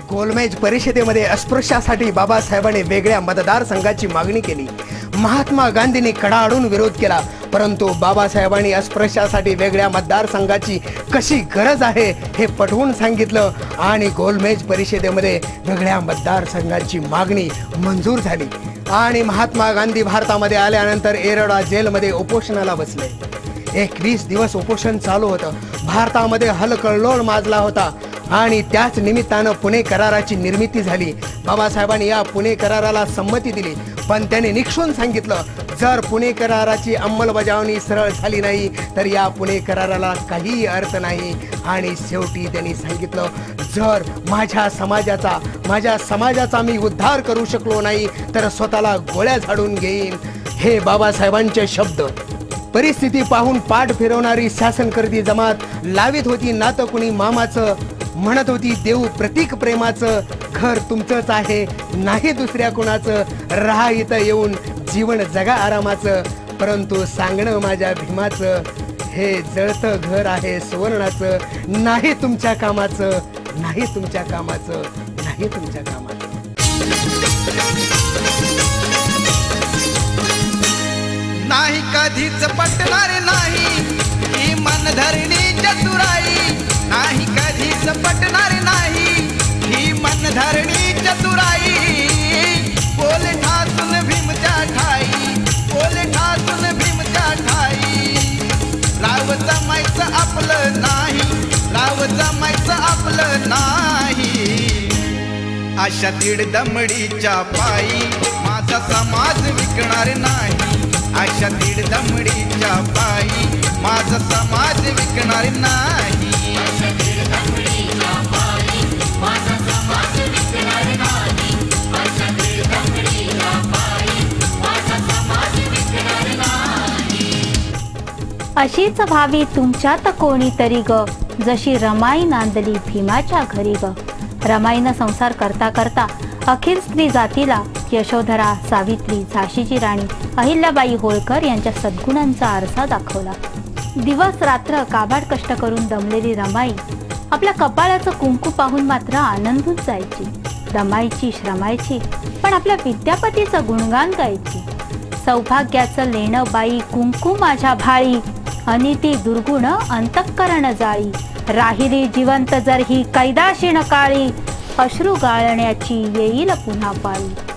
गोलमेज परिषदेमध्ये अस्पृश्यासाठी बाबासाहेबांनी वेगळ्या मतदारसंघाची मागणी केली. महात्मा गांधींनी कडाडून विरोध केला परंतु बाबासाहेबांनी अस्पृश्यासाठी वेगळ्या मतदारसंघाची कशी गरज आहे हे पटवून सांगितलं आणि गोलमेज परिषदेमध्ये वेगळ्या मतदारसंघाची मागणी मंजूर झाली. आणि महात्मा गांधी भारतामध्ये आल्यानंतर एरडा जेलमध्ये उपोषणाला बसले. एकवीस दिवस उपोषण चालू होतं. भारतामध्ये हलकल्लोळ माजला होता. आणि त्याच निमित्तानं पुणे कराराची निर्मिती झाली. बाबासाहेबांनी या पुणे कराराला संमती दिली. पण त्याने निक्षून सांगितलं जर पुणे कराराची अंमलबजावणी सरळ झाली नाही तर या पुणे कराराला काहीही अर्थ नाही. आणि शेवटी त्यांनी सांगितलं जर माझ्या समाजाचा माझ्या समाजाचा मी उद्धार करू शकलो नाही तर स्वतःला गोळ्या झाडून घेईन. हे बाबासाहेबांचे शब्द. परिस्थिती पाहून पाठ फिरवणारी शासनकर्ती जमात लावित होती नातं कुणी मामाचं. म्हणत होती देऊ प्रतीक प्रेमाचं घर तुमचंच आहे नाही दुसऱ्या कुणाचं. राहा इथं येऊन जीवन जगा आरामाचं. परंतु सांगणं माझ्या भीमाचं हे जळतं घर आहे सुवर्णाचं. नाही तुमच्या कामाचं नाही तुमच्या कामाचं नाही तुमच्या कामाचं. नाही कधीच पटणार नाही. ही मनधरणी चतुराई पटणार नाही ही मनधरणी चतुराई. बोल ठासून भीमच्या ठाई बोल ठासून भीमच्या ठाई राव जमायचं आपलं नाही राव जमायचं आपलं नाही. अशा तीड दमडीच्या पायी माझा समाज विकणार नाही. अशा तीड दमडीच्या पायी माझा समाज विकणार नाही. अशीच व्हावी तुमच्यात कोणीतरी ग जशी रमाई नांदली भीमाच्या घरी ग. रमाईनं संसार करता करता अखिल स्त्री जातीला यशोधरा सावित्री झाशीची राणी अहिल्याबाई होळकर यांच्या सद्गुणांचा आरसा दाखवला. दिवस रात्र काबाड कष्ट करून दमलेली रमाई आपल्या कपाळाचं कुंकू पाहून मात्र आनंदून जायची. रमायची श्रमायची पण आपल्या विद्यापतीचं गुणगान गायची. सौभाग्याचं लेणं बाई कुंकू माझ्या भाळी अनिती दुर्गुण अंतःकरण जाळी. राहिली जिवंत जर ही कैदाशीण काळी अश्रू गाळण्याची येईल पुन्हा पाळी.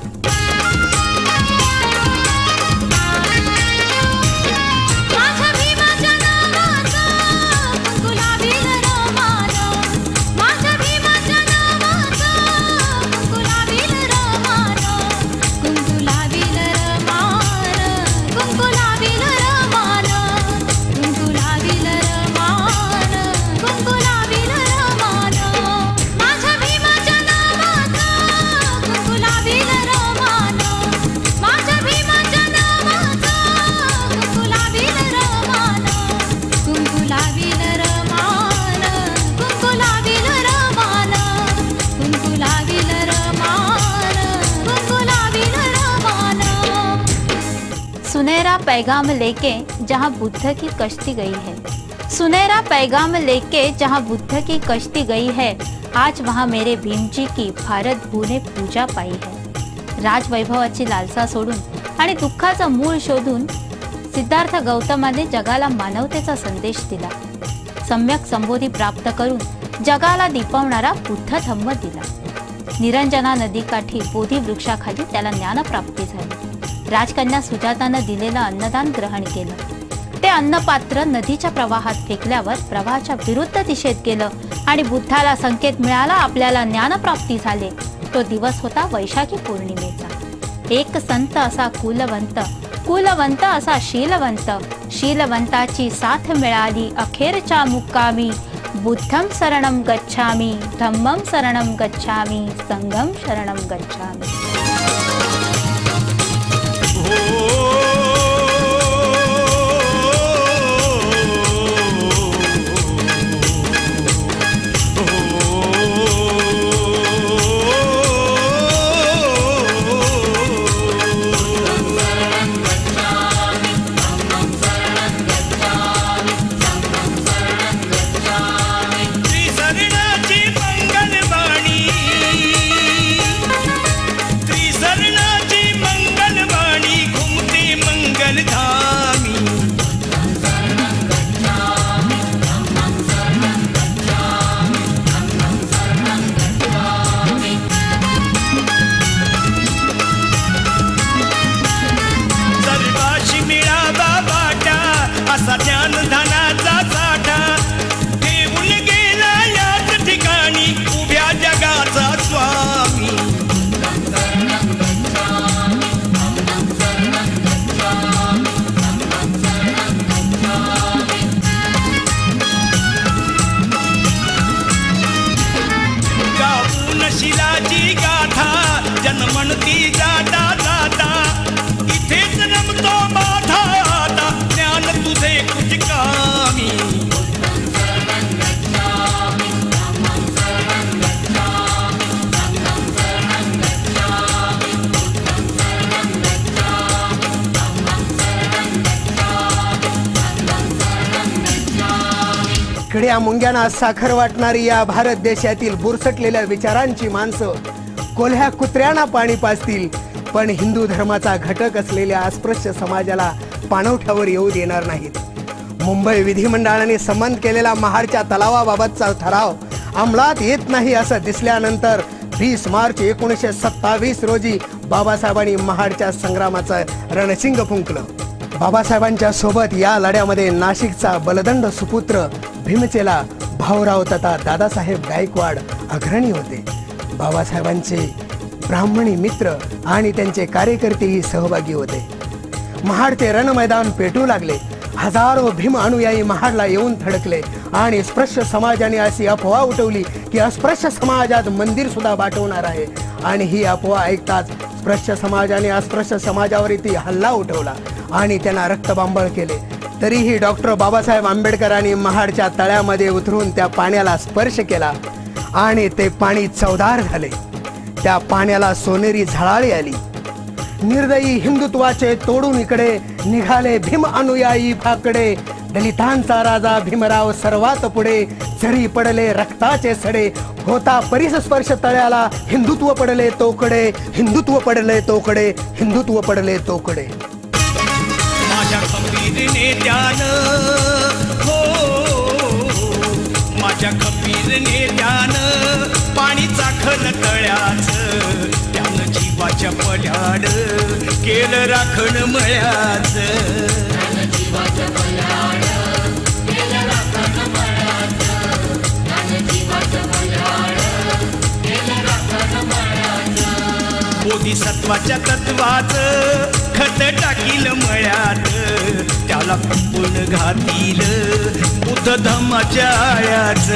पैगाम लेके जहाँ बुद्ध की कश्ती गई है। सुनहरा पैगाम लेके जहाँ बुद्ध की कश्ती गई है आज वहाँ मेरे भीम जी की भारत भू ने पूजा पाई है। राजवैभवाची लालसा सोडून आणि दुःखाचं मूळ शोधून सिद्धार्थ गौतमाने जगाला मानवतेचा संदेश दिला। सम्यक संबोधी प्राप्त करून जगाला दिपवणारा बुद्ध धम्म दिला। निरंजना नदीकाठी बोधी वृक्षाखाली त्याला ज्ञानप्राप्ती झाली। राजकन्या सुजातानं दिलेलं अन्नदान ग्रहण केलं. ते अन्नपात्र नदीच्या प्रवाहात फेकल्यावर प्रवाहाच्या विरुद्ध दिशेत गेलं आणि बुद्धाला संकेत मिळाला आपल्याला ज्ञानप्राप्ती झाले. तो दिवस होता वैशाखी पौर्णिमेचा. एक संत असा कुलवंत कुलवंत असा शीलवंत शीलवंताची साथ मिळाली अखेरच्या मुक्कामी. बुद्धं शरणं गच्छामि धम्मम शरणं गच्छामि संगम शरणं गच्छामि. शिलाची गाथा जन्मणती जा खड्या मुंग्यांना साखर वाटणारी या भारत देशातील बुरसटलेल्या विचारांची माणसं. कोल्ह्या कुत्र्यांना पाणी पाजतील. पण हिंदू धर्माचा घटक असलेल्या अस्पृश्य समाजाला पाणवठ्यावर येऊ देणार नाहीत. मुंबई विधिमंडळाने संबंध केलेला महाडच्या तलावाबाबतचा ठराव अंमलात येत नाही असं दिसल्यानंतर वीस मार्च एकोणीसशे सत्तावीस रोजी बाबासाहेबांनी महाडच्या संग्रामाचं रणशिंग फुंकलं. बाबासाहेबांच्या सोबत या लढ्यामध्ये नाशिकचा बलदंड सुपुत्र भीमचेला भाऊराव तथा दादासाहेब गायकवाड अग्रणी होते. बाबासाहेबांचे ब्राह्मणी मित्र आणि त्यांचे कार्यकर्तेही सहभागी होते. महाडचे रणमैदान पेटू लागले. हजारो भीम अनुयायी महाडला येऊन थडकले आणि स्पृश्य समाजाने अशी अफवा उठवली की अस्पृश्य समाजात मंदिर सुद्धा वाटवणार आहे. आणि ही अफवा ऐकताच स्पृश्य समाजाने अस्पृश्य समाजावरती हल्ला उठवला आणि त्यांना रक्तबांबळ केले. तरीही डॉक्टर बाबासाहेब आंबेडकरांनी महाडच्या तळ्यामध्ये उतरून त्या पाण्याला स्पर्श केला आणि ते पाणी चवदार झाले. त्या पाण्याला सोनेरी झळाळी आली. निर्दयी हिंदुत्वाचे तोडून इकडे निघाले भीम अनुयायी फाकडे दलितांचा राजा भीमराव सर्वात पुढे झरी पडले रक्ताचे सडे. होता. परिसस्पर्श तळ्याला हिंदुत्व पडले तोकडे हिंदुत्व पडले तोकडे हिंदुत्व पडले तोकडे. माझ्या कबीर नेत्यान हो. माझ्या कबीर नेत्यान पाणी चाखल तळ्याच त्यानं जीवाच्या पल्याड केलं राखण मळ्याच. सत्वाच्या तत्वाच खत टाकील मळ्यात. त्याला कुंपण घातील बुद्ध धम्माच्या आळ्याच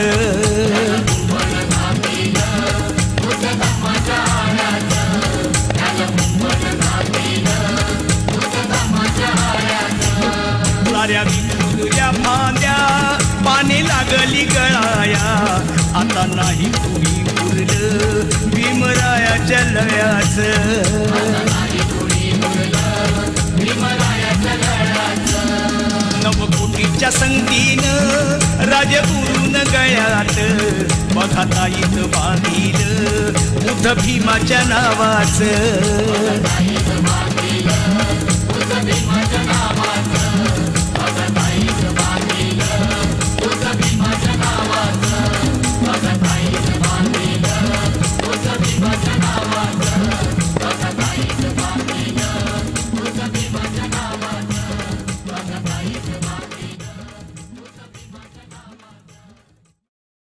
आता नाही कुणी उरलं भीमरायाच्या लयाच नवकोटीच्या संगतीनं राजगुरून गळ्यात. बघा ताईत बांधील बुद्ध भीमाच्या नावाचं.